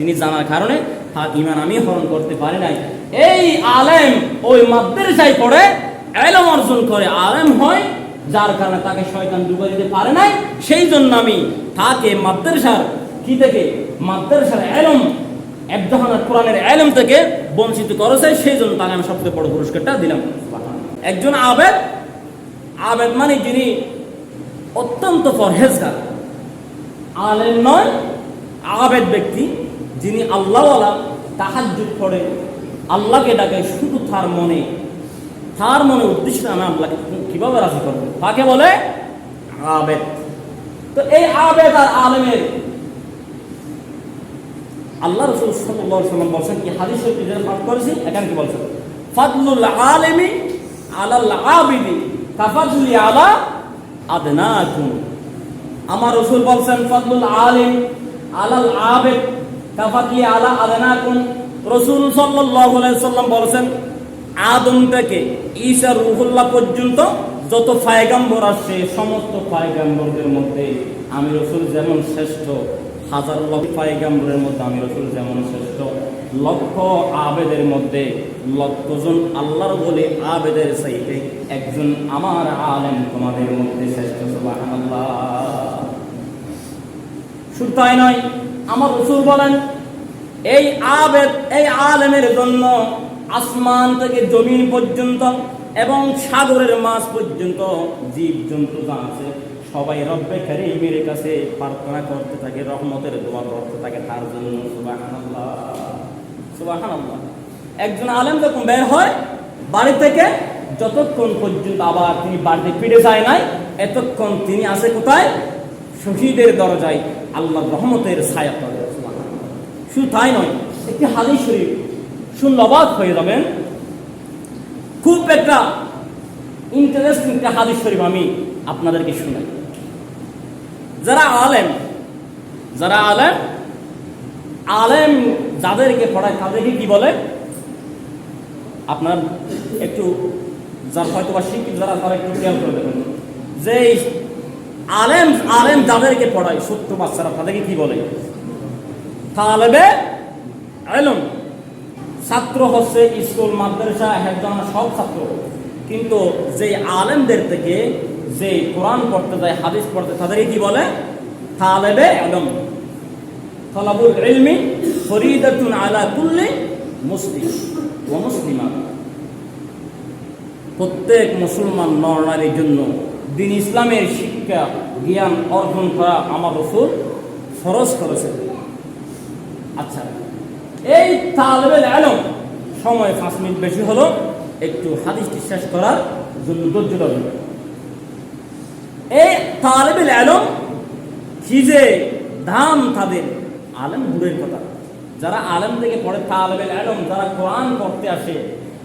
তিনি জানার কারণে তার ইমান আমি হরণ করতে পারি নাই। এই আলেম ওই মাদ্রাসায় পড়ে এলম অর্জন করে, আলেম হয়, যার কারণে তাকে শয়তান ডুবে দিতে পারে নাই। সেই জন্য আমি তাকে মাদ্রাসার কি থেকে? মাদ্রাসার এলম এবদাহানার কোরআনের এলম থেকে বঞ্চিত করেছে। সেই জন্য তাকে আমি সবচেয়ে বড় পুরস্কারটা দিলাম। একজন আবেদ আবেদ মানে যিনি অত্যন্ত পরহেজগার। আলেম নয়, আবেদ ব্যক্তি। যিনি আল্লাহওয়ালা তাহাজ্জুদ পড়ে, আল্লাহকে ডাকে শুধু তার মনে। তার মনে উদ্দেশ্য আমি আল্লাহকে কীভাবে রাজি করব? তাকে বলে? আবেদ। তো এই আবেদ আর আলেমের, আল্লাহ রসুল সাল্লাম বলছেন কি হাদিস পাঠ করেছি, এখানে কি বলছেন? ফাদলুল আলেমি আলাল আবিদি আলা আদনাকুম। আমার রসুল বলছেন, ফাদলুল আলিম আলাল আবেদ রুহুল্লাহ পর্যন্ত যত আমি রসুল যেমন শ্রেষ্ঠ, হাজার লক্ষ মধ্যে আমি রসুল যেমন শ্রেষ্ঠ, লক্ষ আবেদের মধ্যে লক্ষজন আল্লাহর বলে আবেদের চাইতে একজন আমার আলেম তোমাদের মধ্যে শ্রেষ্ঠ, সুবহানাল্লাহ। শুধু তাই নয় আমার রসুল বলেন, এই আবেদ, এই আলেমের জন্য আসমান থেকে জমিন পর্যন্ত এবং সাগরের মাছ পর্যন্ত জীব জন্তু যা আছে, সবাই রব্বে কারিমের কাছে প্রার্থনা করতে থাকে, রহমতের দোয়া করতে থাকে তার জন্য। একজন আলেম যখন বের হয়, বাড়ি থেকে যতক্ষণ পর্যন্ত আবার তিনি বাড়িতে ফিরে যায় নাই, এতক্ষণ তিনি আছে কোথায়? শহীদের দরজায় আল্লাহ রহমতের ছায়া পড়ে শুধু তাই নয়, একটি হাদিস শরীফ শুনলে অবাক হয়ে যাবেন। খুব একটা ইন্টারেস্টিং একটা হাদিস শরীফ আমি আপনাদেরকে শুনাই। যারা আলেম যারা আলেম আলেম যাদেরকে পড়ায় তাদেরকে কি বলে? আপনার একটু যার হয়তো বা শিক্ষিত, যারা তারা একটু খেয়াল করে দেবেন যে আলেম আলেম যাদেরকে পড়ায়, সত্য বাচ্চারা তাদেরকে কি বলে? তালেবে এলম ছাত্র হচ্ছে স্কুল, মাদ্রাসা হেফজানা সব ছাত্র। কিন্তু যে আলেমদের থেকে যে কোরআন পড়তে যায়, হাদিস পড়তে, তাদেরকে কি বলে? তালেবে এলম তলাবুল ইলমি ফরিদাতুন আলা কুল্লি মুসলিম ও মুসলিমা প্রত্যেক মুসলমান নর নারীর জন্য দিন ইসলামের শিক্ষা, জ্ঞান অর্জন করা আমার রসুল ফরজ করেছে আচ্ছা এই তালেবেল আলম সময় পাঁচ মিনিট বেশি হলো, একটু হাদিসটি শেষ করার জন্য ধৈর্য ধরুন। এই তালেবেল আলম কি যে দাম তাদের আলেম দূরের কথা। যারা আলেম থেকে পড়ে তালেবেল আলম, যারা কোরআন করতে আসে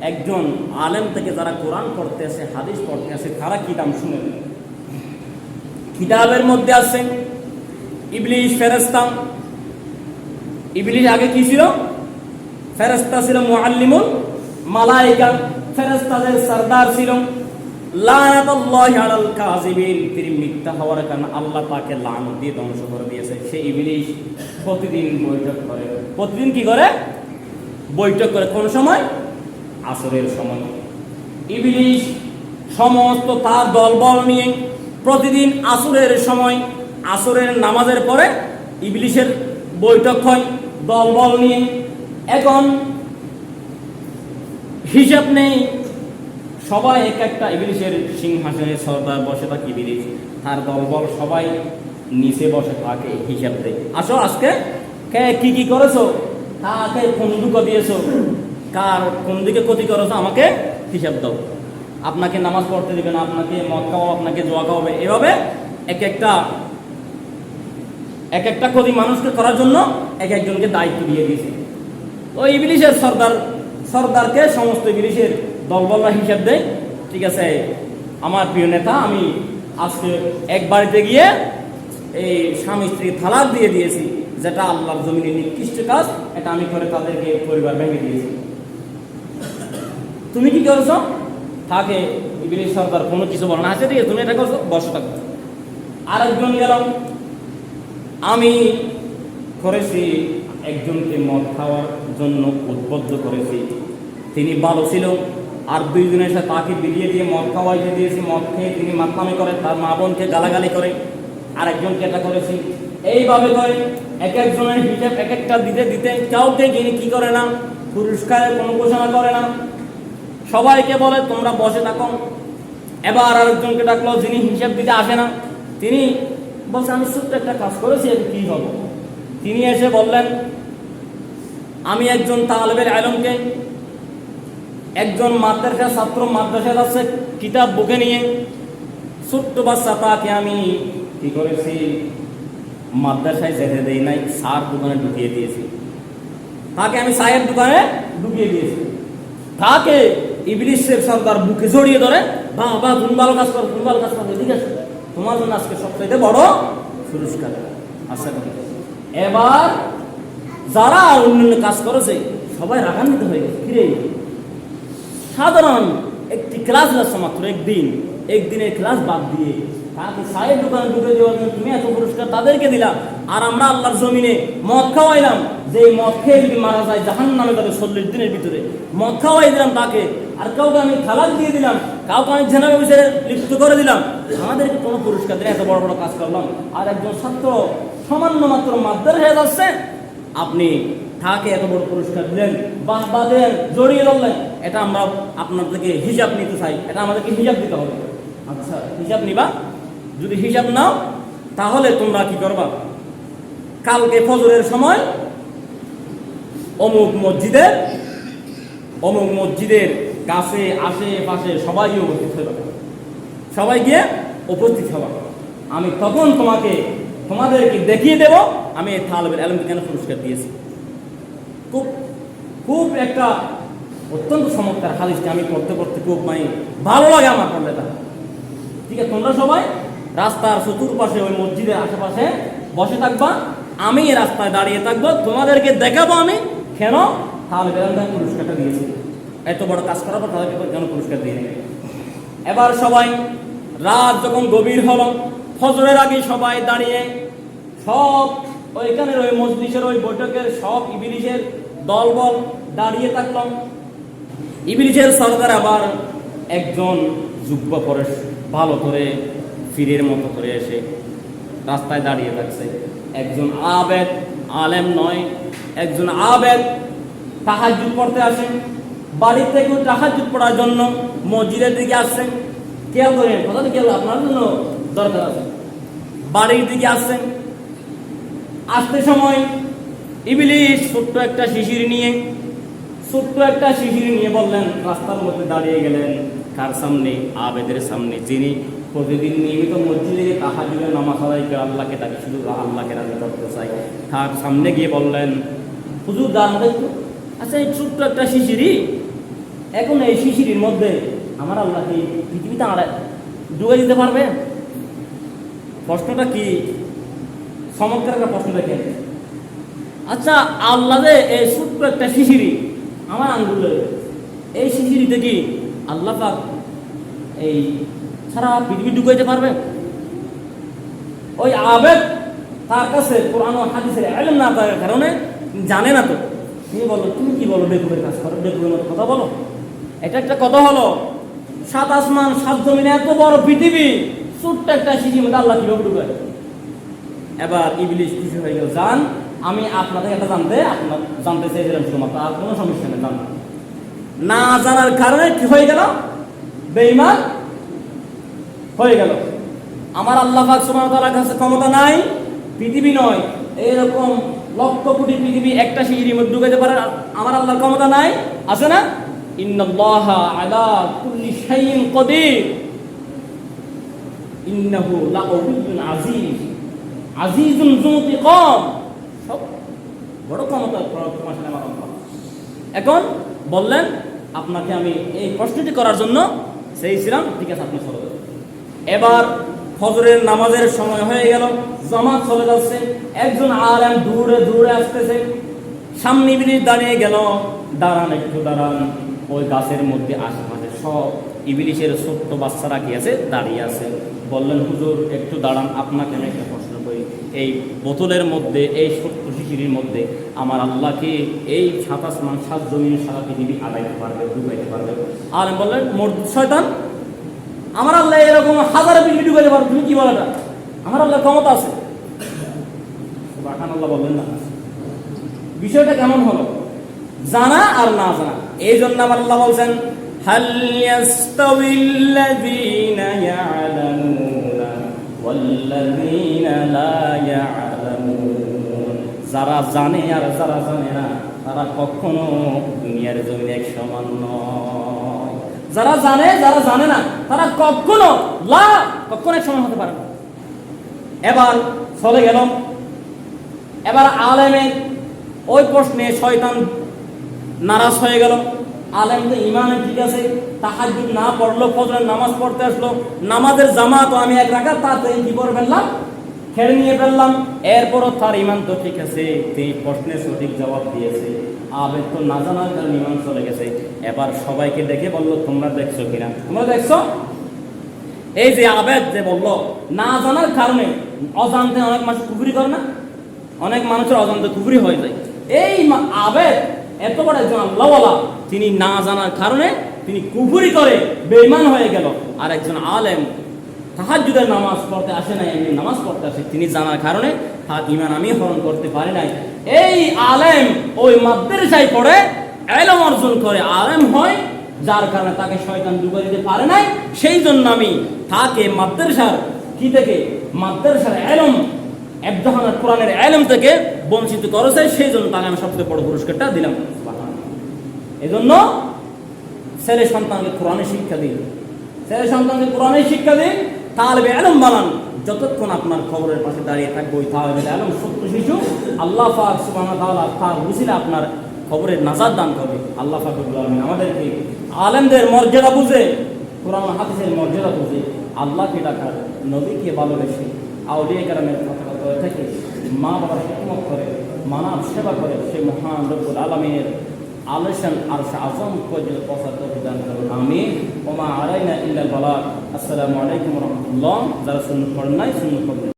একজন আলেম থেকে যারা কোরআন পড়তে আসে হাদিস পড়তে আসে তারা কি দাম শুনে? কিতাবের মধ্যে আছে ইবলিশ ফেরেস্তা ইবলিশ আগে কি ছিল? ফেরেস্তা ছিল মুআল্লিমুল মালাইকা। ফেরেস্তাদের সরদার ছিল লানাতুল্লাহি আলাল কাযিবিন। তিনি মিথ্যা হওয়ার কারণে আল্লাহ তাকে লানত দিয়ে ধ্বংস করে দিয়েছে। সেই ইবলিশ প্রতিদিন বৈঠক করে। প্রতিদিন কি করে? বৈঠক করে। কোন সময়? আসরের সময়। ইবলিশ সমস্ত তার দলবল নিয়ে প্রতিদিন আসরের সময়, আসরের নামাজের পরে ইবলিশের বৈঠক হয়, দলবল নিয়ে। এখন হিসাব নেই, সবাই এক একটা ইবলিশের সিংহাসনে সর্দার বসে থাকে ইবলিশ। তার দলবল সবাই নিচে বসে থাকে, হিসাব দেয়। আসো আজকে, কে কি কি করেছ? তাকে কোন দুঃখ দিয়েছ? কার কোন দিকে ক্ষতি করেছ আমাকে হিসাব দাও। আপনাকে নামাজ পড়তে দিবে না, আপনাকে মদ খাওয়া আপনাকে জোয়া খাওয়াবে। এভাবে এক একটা এক একটা ক্ষতি মানুষকে করার জন্য এক একজনকে দায়িত্ব দিয়ে দিয়েছে। ওই ইবলিশের সর্দার, সর্দারকে সমস্ত ইবলিশের দলবলরা হিসাব দেয়, ঠিক আছে, আমার প্রিয় নেতা, আমি আজকে এক বাড়িতে গিয়ে এই স্বামী স্ত্রী তালাক দিয়ে দিয়েছি, যেটা আল্লাহর জমিনে নিকৃষ্ট কাজ, এটা আমি করে তাদেরকে পরিবার ভেঙে দিয়েছি। তুমি কি করছ? তাকে ইবলিশ সর্দার কোনো কিছু বলো না। আচ্ছা ঠিক আছে, তুমি এটা করছ, বসে থাকো। আরেকজন গেলাম আমি করেছি, একজনকে মদ খাওয়ার জন্য উদ্বুদ্ধ করেছি। তিনি ভালো ছিল। আর দুইজনের সাথে তাকে বিলিয়ে দিয়ে মদ খাওয়াইতে দিয়েছি। মদ খেয়ে তিনি মাতলামি করে, তার মা বোনকে গালাগালি করে। আর একজনকে এটা করেছি। এইভাবে করে এক একজনের হিসাব এক একটা দিতে দিতে, কাউকে যিনি কি করে না, পুরস্কারের কোনো ঘোষণা করে না সবাইকে বলে, তোমরা বসে থাকো। এবার আরেকজনকে ডাকলো, যিনি হিসাব দিতে আসে না। তিনি বলছে, আমি ছোট্ট একটা কাজ করেছি, এর কি হব? তিনি এসে বললেন, আমি একজন তালেবের আলমকে, একজন মাদ্রাসা ছাত্র মাদ্রাসা আছে কিতাব বুকে নিয়ে। ছোট্ট বাচ্চা তাকে আমি কি করেছি? মাদ্রাসায় যেতে দেই নাই সার দোকানে ঢুকিয়ে দিয়েছি। তাকে আমি সাহেব দোকানে ঢুকিয়ে দিয়েছি। তাকে ইবলিশের সর্দার বুকে জড়িয়ে ধরে, বা বা তুমি ভালো কাজ করো তুমি ভালো কাজ করো, ঠিক আছে? তোমার জন্য আজকে সবচাইতে বড় পুরস্কার। আশা করি এবার যারা অন্যান্য কাজ করেছে, সবাই রাগান্বিত হয়ে গেছে। কিরে, সাধারণ একটি ক্লাস যাচ্ছে মাত্র একদিন। একদিনের ক্লাস বাদ দিয়ে তাকে সাহেব দোকানে ঢুকে দেওয়ার জন্য তুমি এত পুরস্কার তাদেরকে দিলাম আর আমরা আল্লাহর জমিনে মদ খাওয়াইলাম, যে এই মদ খেয়ে যদি মারা যায় জাহান নামে তাদের চল্লিশ দিনের ভিতরে। মদ খাওয়াই দিলাম তাকে, আর কাউকে আমি খালাক দিয়ে দিলাম, কাউকে আমি জেনা বিষয়ে লিপ্ত করে দিলাম। আমাদেরকে কোনো পুরস্কার দিলে এত বড় বড় কাজ করলাম। আর একজন ছাত্র সামান্য মাত্র মাদ্দার হয়ে যাচ্ছে, আপনি তাকে এত বড় পুরস্কার দিলেন, বাহ বাদেন জড়িয়ে ধরলেন, এটা আমরা আপনার থেকে হিসাব নিতে চাই, এটা আমাদেরকে হিসাব দিতে হবে। আচ্ছা হিসাব নিবা? যদি হিসাব নাও, তাহলে তোমরা কি করবা? কালকে ফজরের সময় অমুক মসজিদে, অমুক মসজিদের কাছে আশেপাশে সবাই উপস্থিত হবে সবাই গিয়ে উপস্থিত হবা। আমি তখন তোমাকে, তোমাদেরকে দেখিয়ে দেব, আমি এই থালবের আলমকে কেন পুরস্কার দিয়েছি। খুব খুব একটা অত্যন্ত চমৎকার হাদিসটা আমি পড়তে পড়তে খুব মানে ভালো লাগে আমার পড়লে ঠিক আছে, তোমরা সবাই রাস্তার চতুর্পাশে ওই মসজিদের আশেপাশে বসে থাকবা, আমি রাস্তায় দাঁড়িয়ে থাকব, তোমাদেরকে দেখাবো আমি কেন তাহলে বেদান্ত পুরস্কারটা দিয়েছি। এত বড় কাজ করার পর তাদেরকে কেন পুরস্কার দিয়ে এবার সবাই রাত যখন গভীর হলো, ফজরের আগে সবাই দাঁড়িয়ে সব ওইখানের ওই মজলিসের ওই বৈঠকের সব ইবিলিশের দলবল দাঁড়িয়ে থাকলাম ইবিলিশের সরকার আবার একজন যুগ্ম পরে ভালো করে ফিরের মতো করে এসে রাস্তায় দাঁড়িয়ে থাকছে। একজন আবেদ আলেম নয়, একজন আবেদ তাহাজুদ পড়তে আসেন বাড়ি থেকে তাহাজুদ পড়ার জন্য মসজিদের দিকে আসছেন কেউ করেন কথা তো কেউ আপনার জন্য দরকার আছে। বাড়ির দিকে আসছেন আসতে সময় ইবিলিশ ছোট্ট একটা শিশির নিয়ে, ছোট্ট একটা শিশির নিয়ে বললেন, রাস্তার মধ্যে দাঁড়িয়ে গেলেন কার সামনে? আবেদের সামনে। যিনি প্রতিদিন নিয়মিত মসজিদে তাহাজুদের নামাজ আদায় করে আল্লাহকে তাকে শুধু আল্লাহকে রাজি করতে চাই তার সামনে গিয়ে বললেন, হুজুর দান দেখতো আচ্ছা এই ছোট্ট একটা শিশিরই এখন এই শিশিরির মধ্যে আমার আল্লাহ কি পৃথিবীতে আড়ে ডুবে দিতে পারবে? প্রশ্নটা কি? চমৎকার একটা প্রশ্ন দেখেন। আচ্ছা আল্লাহ যে এই ছোট্ট একটা শিশিরি, আমার আঙ্গুলে, এই শিশিরিতে কি আল্লাহ পাক এই সারা পৃথিবী ঢুকাইতে পারবে? ওই আবেগ তার কাছে ও হাদিসের এলেম না থাকার কারণে জানে না তো। তুমি বলো, তুমি কি বলো, বেকুবের কাজ করো, বেকুবের মতো কথা বলো? এটা একটা কথা হলো, সাত আসমান, সাত জমিনে, এত বড় পৃথিবী, ছোট্ট একটা শিশির মধ্যে আল্লাহ কীভাবে ঢুকায়? এবার ইবলিশ খুশি হয়ে গেল, জান, আমি আপনাদের এটা জানতে, আপনার জানতে চেয়েছিলাম শুধুমাত্র, আর কোনো সমস্যা নেই, জানা। না জানার কারণে কি হয়ে গেল? বেইমান হয়ে গেল। আমার আল্লাহ পাক কাছে ক্ষমতা নাই, পৃথিবী নয়, এরকম লক্ষ কোটি পৃথিবী একটা শিশির মধ্যে ঢুকাইতে পারে আমার আল্লাহর ক্ষমতা নাই, আছে না? যুন্তিকাম সব বড় ক্ষমতা। এখন বললেন, আপনাকে আমি এই প্রশ্নটি করার জন্য চেয়েছিলাম ঠিক আছে আপনি যাবেন। এবার ফজরের নামাজের সময় হয়ে গেল। জামাত চলে যাচ্ছে। একজন আলেম দূরে দূরে আসতেছে। সামনে ইবলিশ দাঁড়িয়ে গেল। দাঁড়ান, একটু দাঁড়ান। ওই গাছের মধ্যে আশেপাশে সব ইবলিশের ছোট্ট বাচ্চারা কি আছে? দাঁড়িয়ে আছে। বললেন, হুজুর, একটু দাঁড়ান। আপনাকে আমি একটা প্রশ্ন করি। এই বোতলের মধ্যে, এই ছোট্ট শিশিরির মধ্যে আমার আল্লাহকে এই সাতাশ আসমান সাত জমিন সারা পৃথিবী আদাইতে পারবে, ডুবাইতে পারবে? আর বললেন মোট শয়তান আমার আল্লাহ এরকম হাজার পৃথিবী ডুবাইতে পারবে তুমি কি বলো এটা আমার আল্লাহ ক্ষমতা আছে বাখান আল্লাহ বললেন না বিষয়টা কেমন হলো জানা আর না জানা এই জন্য আমার আল্লাহ বলছেন هل يستوي الذين يعلمون والذين لا يعلمون যারা জানে আর যারা জানে না তারা কখনো দুনিয়ার জমিনে এক সমান নয় যারা জানে যারা জানে না, তারা কখনো লা, কখনো এক সমান হতে পারে না। এবার চলে গেল এবার আলেমে ওই প্রশ্নে শয়তান নারাজ হয়ে গেল। আলেম তো ইমানে ঠিক আছে তাহাজুদ না পড়ল, ফজরের নামাজ পড়তে আসলো, নামাজের জামাত আমি এক রাখা তাতে কি করে ফেললাম খেড়ে নিয়ে ফেললাম। এরপরও তার ইমান তো ঠিক আছে, তিনি প্রশ্নের সঠিক জবাব দিয়েছে। আবেদ তো না জানার কারণে ইমান চলে গেছে। এবার সবাইকে দেখে বলল, তোমরা দেখছ কিনা? তোমরা দেখছ? এই যে আবেদ যে বলল, না জানার কারণে অজান্তে অনেক মানুষ কুফুরি করে না? অনেক মানুষের অজান্তে কুফুরি হয়ে যায়। এই আবেদ এত বড় একজন আল্লাহওয়ালা, তিনি না জানার কারণে তিনি কুফুরি করে বেইমান হয়ে গেল। আর একজন আলেম তাহাজুদের নামাজ পড়তে আসে নাই এমনি নামাজ পড়তে আসে, তিনি জানার কারণে তার ইমান আমি হরণ করতে পারি নাই। এই আলেম ওই মাদ্রাসায় পড়ে, এলম অর্জন করে, আলেম হয়, যার কারণে তাকে শয়তান ডুবে দিতে পারে নাই। সেই জন্য আমি তাকে মাদ্রাসার কি থেকে? মাদ্রাসার এলম একদহানের কোরআনের এলম থেকে বঞ্চিত করেছে, সেই জন্য তাকে আমি সবচেয়ে বড় পুরস্কারটা দিলাম। এই জন্য ছেলে সন্তানকে কোরআনের শিক্ষা দিন। ছেলে সন্তানকে কোরআনের শিক্ষা দিন। তাহলে এলম বানান। যতক্ষণ আপনার খবরের পাশে দাঁড়িয়ে থাকবে তাহলে এলম সত্য শিশু, আল্লাহ ওয়া তাআলা তার বুঝিলে আপনার খবরের নাজার দান করবে। আল্লাহ ফাকুল আলমিন আমাদেরকে আলেমদের মর্যাদা বুঝে, কোরআন হাদিসের মর্যাদা বুঝে, আল্লাহকে ডাকার নবীকে ভালোবেসে আউলিয়া গ্রামের কথা কথা থেকে মা বাবার হিকমত করে, মানব সেবা করে সে মহান রব্বুল আলমিনের আলোচন আর আজম পর্যন্ত পৌঁছার প্রদান দান করুন। আমি ওমা আলাইনা ইল্লা বালাগ। আসসালামু আলাইকুম রহমতুল্লাহ। যারা সুন্নত পড়েন নাই, সুন্নত